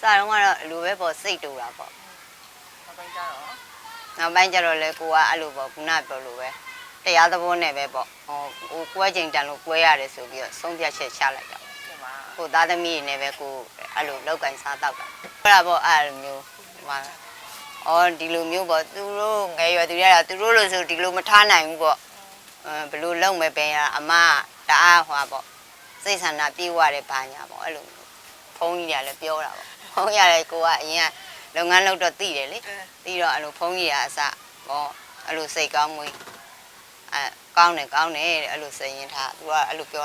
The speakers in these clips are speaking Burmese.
စာတော့ကတော့အလိုပဲပေါ့စိတ်တူတာပေါ့နောက်ပိုင်းကျတော့နောက်ပိုင်းကျတော့လေကိုကအဲ့လိုပေါ့ခုနပြောလို့ပဲတရားသဘောနဲ့ပဲပေါ့ဟောကိုကွဲချိန်တန်လို့ကွဲရတယ်ဆိုပြီးတော့ဆုံးဖြတ်ချက်ချလိုက်တာကဲပါကိုသားသမီးတွေနဲ့ပဲကိုအဲ့လိုလောက်ကင်စားတော့တာအဲ့ဒါပေါ့အဲ့လိုမျိုးဟိုမှာအော်ဒီလိုမျိုးပေါ့သူတို့ငယ်ရွယ်သူတွေကသူတို့လို့ဆိုဒီလိုမထားနိုင်ဘူးပေါ့အဲဘယ်လိုလုပ်မယ်ပဲရအမတအားဟွာပေါ့စိတ်ဆန္ဒပြေဝတယ်ဘာညာပေါ့အဲ့လိုမျိုး ဖုန်းကြီးတွေကလည်းပြောတာပေါ့ဖုန်းရတယ်ကိုကအရင်ကလုပ်ငန်းလုပ်တော့သိတယ်လေအဲပြီးတော့အဲ့လိုဖုန်းကြီးကအစပေါ့အဲ့လိုစိတ်ကောင်းမွေးအဲကောင်းတယ်ကောင်းတယ်တဲ့အဲ့လိုစိတ်ရင်ထားသူကအဲ့လိုပြော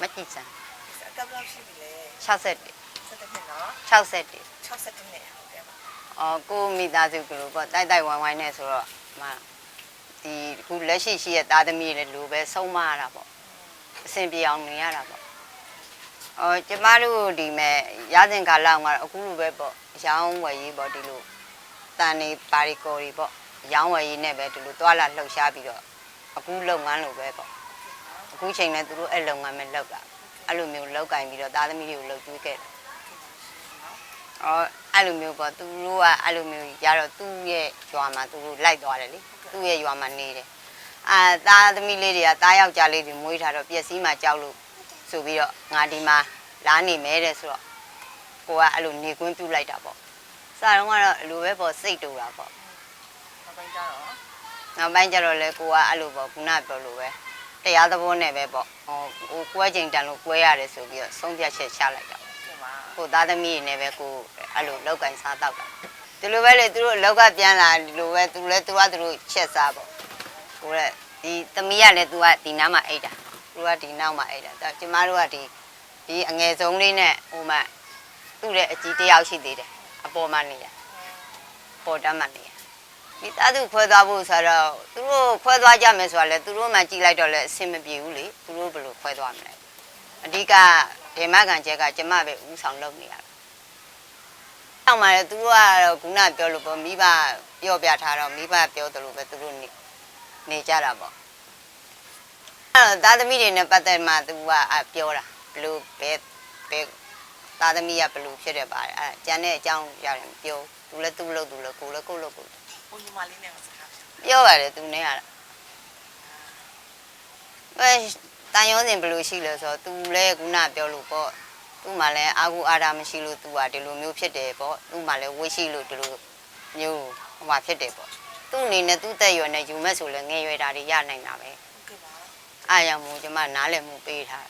မကြည့်စမ်းအကပ်လောက်ရှိပြီလေ60ဆက်တဲ့နှစ်နော်60 60နှစ်ဟုတ်ကဲ့ပါ အော်ကိုမိသားစုကလို့ပေါ့တိုက်တိုက်ဝိုင်းဝိုင်းနဲ့ဆိုတော့မဒီခုလက်ရှိရှိရဲ့သားသမီးလည်းလိုပဲဆုံးမရတာပေါ့အဆင်ပြေအောင်နေရတာပေါ့အော်ကျမတို့ဒီမဲ့ရစဉ်ကာလကတော့အခုလိုပဲပေါ့ရောင်းဝယ်ရေးပေါ့ဒီလိုတန်နေပါရီကော်ရီပေါ့ရောင်းဝယ်ရေးနဲ့ပဲဒီလိုတွာလာလှုပ်ရှားပြီးတော့အခုလုပ်ငန်းလိုပဲပေါ့အခုချိန်နဲ့သူတို့အဲ့လုပ်ငန်းပဲလုပ်တာအဲ့လိုမျိုးလောက်ကင်ပြီးတော့သားသမီးတွေကိုလှုပ်ကျွေးခဲ့တယ်အော် အဲ့လိုမျိုးပေါ့သူတို့ကအဲ့လိုမျိုးရတော့သူ့ရဲ့ရွာမှာသူတို့လိုက်သွားတယ်လေသူ့ရဲ့ရွာမှာနေတယ်အာသားသမီးလေးတွေကသားယောက်ျားလေးတွေမွေးထားတော့ပျက်စီးမှကြောက်လို့ဆိုပြီးတော့ငါဒီမှာလာနေမဲတဲ့ဆိုတော့ကိုကအဲ့လိုနေကွင်းပြုတ်လိုက်တာပေါ့စာတော့ကတော့အလိုပဲပေါ့စိတ်တူတာပေါ့နောက်ပိုင်းကျတော့နောက်ပိုင်းကျတော့လေကိုကအဲ့လိုပေါ့ခုနပြောလို့ပဲတရားသဘောနဲ့ပဲပေါ့ဟောကိုကွဲချိန်တန်လို့ကွဲရတယ်ဆိုပြီးတော့ဆုံးဖြတ်ချက်ချလိုက်တာ ကဲပါကိုသားသမီးတွေနဲ့ပဲကိုအဲ့လိုလောက်ကင်စားတော့တာဒီလိုပဲလေသူတို့လောက်ကပြန်လာဒီလိုပဲသူလည်းသူကသူတို့ချက်စားပေါ့ကိုကဒီသမီးကလည်းသူကဒီနားမှာအိတ်တာသူကဒီနောက်မှာအိတ်တာဒါကျမတို့ကဒီဒီအငယ်ဆုံးလေးနဲ့ဟိုမှာသူ့ရဲ့အကြီးတစ်ယောက်ရှိသေးတယ်အပေါ်မှာနေရပေါ်တမ်းမှာနေရဒီသားသူခွဲသွားဖို့ဆိုတော့သူတို့ခွဲသွားကြမယ်ဆိုတာလေသူတို့မှကြည့်လိုက်တော့လေအဆင်မပြေဘူးလေသူတို့ဘယ်လိုခွဲသွားမလဲအဓိက ဒေမခံချက်ကကျမပဲဥဆောင်လုပ်နေရတာ။အောက်မှာလည်းသူတို့ကတော့ခုနပြောလို့ပေါ့မိဘပြောပြထားတော့မိဘပြောတယ်လို့ပဲသူတို့နေနေကြတာပေါ့။အဲ့တော့သားသမီးတွေနဲ့ပတ်သက်မှသူကအပြောတာဘလို့ပဲပဲသားသမီးကဘလို့ဖြစ်တယ်ပါအဲ့ကျန်တဲ့အကြောင်းရတယ်မပြောသူလည်းသူ့လို့သူလည်းကိုလည်းကိုလို့ကိုဘုံညီမလေးနဲ့စကားပြောပြောပါတယ်သူနဲ့ကတော့အဲ တန်ရုံးစင်ဘလို့ရှိလဲဆိုတော့သူလည်းခုနပြောလို့ပေါ့သူ့မှာလည်းအာဟုအာရမရှိလို့သူကဒီလိုမျိုးဖြစ်တယ်ပေါ့သူ့မှာလည်းဝိရှိလို့ဒီလိုမျိုးဟိုမှာဖြစ်တယ်ပေါ့သူ့အနေနဲ့သူ့တက်ရွယ်နဲ့ယူမဲ့ဆိုလည်းငယ်ရွယ်တာတွေရနိုင်တာပဲ ကဲပါ အားရမို့ကျမနားလည်မှုပေးထား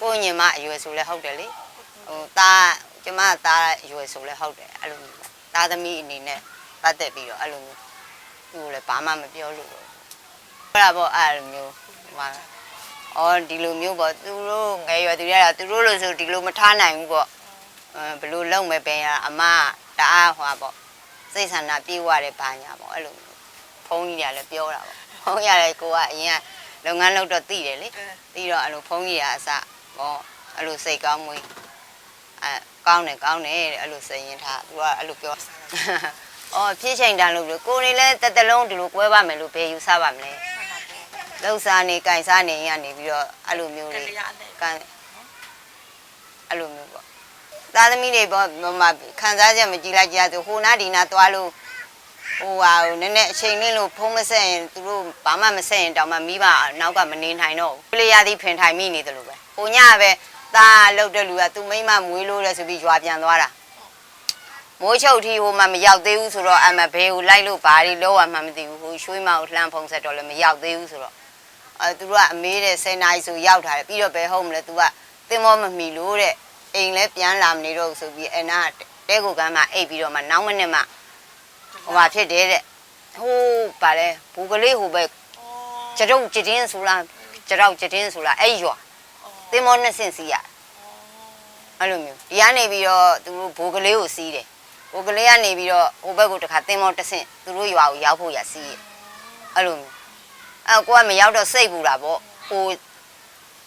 ကိုညင်မအရွယ်ဆိုလည်းဟုတ်တယ်လေဟိုตาကျမตาအရွယ်ဆိုလည်းဟုတ်တယ်အဲ့လိုမျိုးตาသမီးအနေနဲ့ပတ်သက်ပြီးတော့အဲ့လိုမျိုးသူ့ကိုလည်းဘာမှမပြောလို့ပေါ့အဲ့ဒါပေါ့အဲ့လိုမျိုးဟိုမှာ အော်ဒီလိုမျိုးပေါ့သူတို့ငယ်ရွယ်သူတွေကသူတို့လို့ဆိုဒီလိုမထားနိုင်ဘူးပေါ့အဲဘယ်လိုလုပ်မယ်ပဲရအမတအားဟွာပေါ့စိတ်ဆန္ဒပြေဝတယ်ဘာညာပေါ့အဲ့လိုမျိုးဖုန်းကြီးတွေကလည်းပြောတာပေါ့ဖုန်းရတယ်ကိုကအရင်ကလုပ်ငန်းလုပ်တော့သိတယ်လေအဲပြီးတော့အဲ့လိုဖုန်းကြီးကအစပေါ့အဲ့လိုစိတ်ကောင်းမွေးအဲကောင်းတယ်ကောင်းတယ်တဲ့အဲ့လိုစိတ်ရင်ထားသူကအဲ့လိုပြောအော်ဖြစ်ချိန်တန်လို့ပြောကိုယ်နေလဲတက်တလုံးဒီလိုကွဲပါမယ်လို့ဘယ်ယူဆပါမလဲ လှုပ်ရှားနေကြိုင်စားနေရနေပြီးတော့အဲ့လိုမျိုးကလေးတရားနဲ့ကန်အဲ့လိုမျိုးပေါ့သားသမီးတွေပေါ့ဟိုမှာခံစားချက်မကြည့်လိုက်ကြသူဟိုနာဒီနာသွားလို့ဟိုဟာဟိုနည်းနည်းအချိန်လေးလို့ဖုံးမဆက်ရင်သူတို့ဘာမှမဆက်ရင်တောင်မှမိဘနောက်ကမနေနိုင်တော့ဘူးလေရသည်ဖင်ထိုင်မိနေတယ်လို့ပဲဟိုညပဲသားလှုပ်တဲ့လူကသူမိမမွေးလို့လဲဆိုပြီးရွာပြန်သွားတာမိုးချုပ်ထီဟိုမှာမရောက်သေးဘူးဆိုတော့အမဘေးကိုလိုက်လို့ဘာတွေလောရမှမသိဘူးဟိုရွှေမောင်လှမ်းဖုံးဆက်တော့လည်းမရောက်သေးဘူးဆိုတော့ အဲသူတို့ကအမေးတဲ့10နာရီဆိုရောက်ထားတယ်ပြီးတော့ဘယ်ဟုတ်မလဲ तू ကတင်မောမမီလို့တဲ့အိမ်လဲပြန်လာမနေတော့ဘူးဆိုပြီးအနာတဲကိုကမ်းမှာအိပ်ပြီးတော့မှနောက်မနေ့မှဟိုဟာဖြစ်တယ်တဲ့ဟိုးဗာလဲဘူကလေးဟိုပဲကျတုပ်ကျတင်းဆိုလားကျတော့ကျတင်းဆိုလားအဲ့ရွာတင်မောနှစ်ဆင့်စီးရအဲ့လိုမျိုးဒီကနေပြီးတော့သူတို့ဘူကလေးကိုစီးတယ်ဘူကလေးကနေပြီးတော့ဟိုဘက်ကိုတခါတင်မောတစ်ဆင့်သူတို့ရွာကိုရောက်ဖို့ရစီးရအဲ့လိုမျိုး အဲကိုကမရောက်တော့စိတ်ပူတာပေါ့ဟို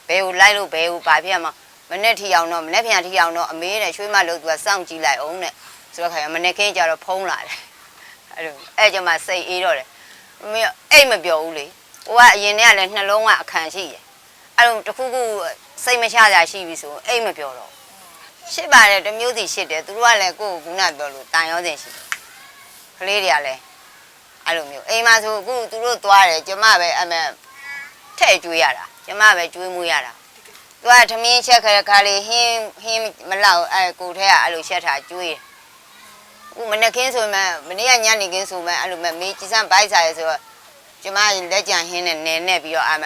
ဘယ်ကိုလိုက်လို့ဘယ်ကိုဘာဖြစ်ရမှာမနေ့ထီအောင်တော့မနေ့ပြန်ထီအောင်တော့အမေးနဲ့ရွှေမလို့သူကစောင့်ကြည့်လိုက်အောင်တဲ့ဆိုတော့ခါရမနေ့ခင်းကျတော့ဖုံးလာတယ်အဲ့လိုအဲ့ကျမှစိတ်အေးတော့တယ်မမေအိတ်မပြောဘူးလေဟိုကအရင်တည်းကလည်းနှလုံးကအခန့်ရှိတယ်အဲ့လိုတစ်ခုခုစိတ်မချကြရှိပြီဆိုအိတ်မပြောတော့ရှစ်ပါတယ်တစ်မျိုးစီရှစ်တယ်သူတို့ကလည်းကိုယ့်ကိုခုနပြောလို့တန်ရောတင်ရှိတယ်ကလေးတွေကလည်း အဲ့လိုမျိုးအိမ်မှာဆိုအခုသူတို့သွားတယ်ကျမပဲအမေထဲ့ကျွေးရတာကျမပဲကျွေးမှုရတာသူကသမင်းချက်ခရခါလေးဟင်းဟင်းမလောက်အဲကိုထဲကအဲ့လိုချက်ထားကျွေးတယ်။ဥမနက်ခင်းဆိုမှမနေ့ကညနေခင်းဆိုမှအဲ့လိုမှမေးကြည်စမ်းဘိုက်စားရဲဆိုတော့ကျမလက်ကြံဟင်းနဲ့နဲနဲ့ပြီးတော့အမ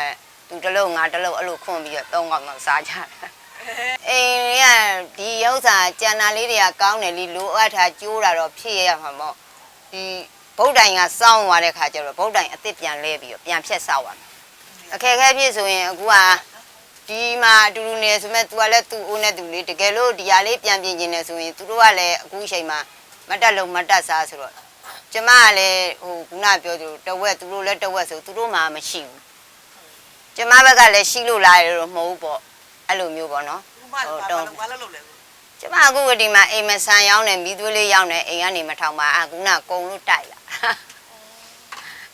သူတစ်လုံးငါတစ်လုံးအဲ့လိုခွန့်ပြီးတော့သုံးកောက်မှစားကြတယ်။အိမ်ကဒီဥစ္စာကြံနာလေးတွေကကောင်းတယ်လीလိုအပ်တာကျိုးတာတော့ဖြစ်ရမှာပေါ့။ဒီ ဗုဒ္ဓိုင်ကစောင်းသွားတဲ့ခါကျတော့ဗုဒ္ဓိုင်အစ်စ်ပြန်လဲပြီးတော့ပြန်ဖြတ်ဆောက်ရမှာ။အခက်အခဲဖြစ်ဆိုရင်အခုက ဒီမှာအတူတူနေဆိုမဲ့ तू ကလည်း तू အိုးနဲ့ तू လေးတကယ်လို့ဒီဟာလေးပြန်ပြင်ကျင်နေဆိုရင် तू တို့ကလည်းအခုအချိန်မှာမတက်လုံးမတက်စားဆိုတော့ကျမကလည်းဟိုခုနပြောသလိုတဝက် तू တို့လည်းတဝက်ဆို तू တို့မှမရှိဘူးကျမဘက်ကလည်းရှိလို့လာရတော့မဟုတ်ဘူးပေါ့အဲ့လိုမျိုးပေါ့နော် ဘူးမဘာလို့ဘာလို့လုပ်လဲဘူး ကျမအခုဒီမှာအိမ်မဆန်ရောက်နေမိသွေးလေးရောက်နေအိမ်ကနေမထောင်ပါအခုနကုံလို့တိုက်လာ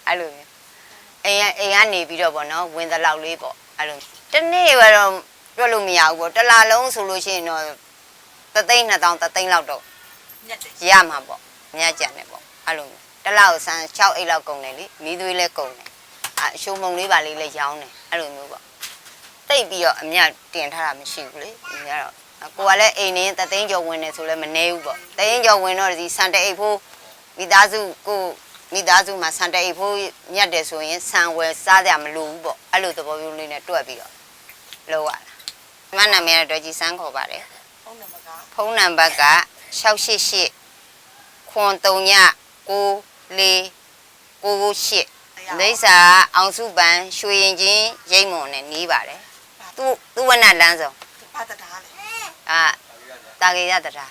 အဲ့လိုမျိုးအိမ်ကအိမ်ကနေပြီးတော့ပေါ့နော်ဝင်သလောက်လေးပေါ့အဲ့လိုတနေ့ကတော့ပြောလို့မရဘူးပေါ့တစ်လားလုံးဆိုလို့ရှိရင်တော့သသိန်း2000သသိန်းလောက်တော့ညက်တယ်ရမှာပေါ့မြတ်ကြံတယ်ပေါ့အဲ့လိုမျိုးတစ်လောက်ဆန်း6အိတ်လောက်ကုန်တယ်လေမိသွေးလည်းကုန်တယ်အအရှိုးမုံလေးပါလေးလည်းရောင်းတယ်အဲ့လိုမျိုးပေါ့တိတ်ပြီးတော့အမြတ်တင်ထားတာမရှိဘူးလေဒီကတော့ ကိုကလည်းအိမ်နေသသိန်းကျော်ဝင်နေဆိုလည်းမနေဘူးပေါ့သသိန်းကျော်ဝင်တော့ဒီစံတအိတ်ဖိုးမိသားစုကိုမိသားစုမှာစံတအိတ်ဖိုးညက်တယ်ဆိုရင်ဆံဝယ်စားကြမလို့ဘူးပေါ့အဲ့လိုသဘောမျိုးလေးနဲ့တွက်ပြီးတော့လောက်ရတာဒီမနာမည်ကတော့ဒေါ်ကြီးစန်းခေါ်ပါတယ်ဖုန်းနံပါတ်ကဖုန်းနံပါတ်က688ခွန်3ည6 4 98လိပ်စာအောင်စုပန်ရွှေရင်ချင်းရိတ်မွန်နဲ့နီးပါတယ်သူသူဝနလန်းဆောင်ဘာတတားလဲ အာတာကေရတတာ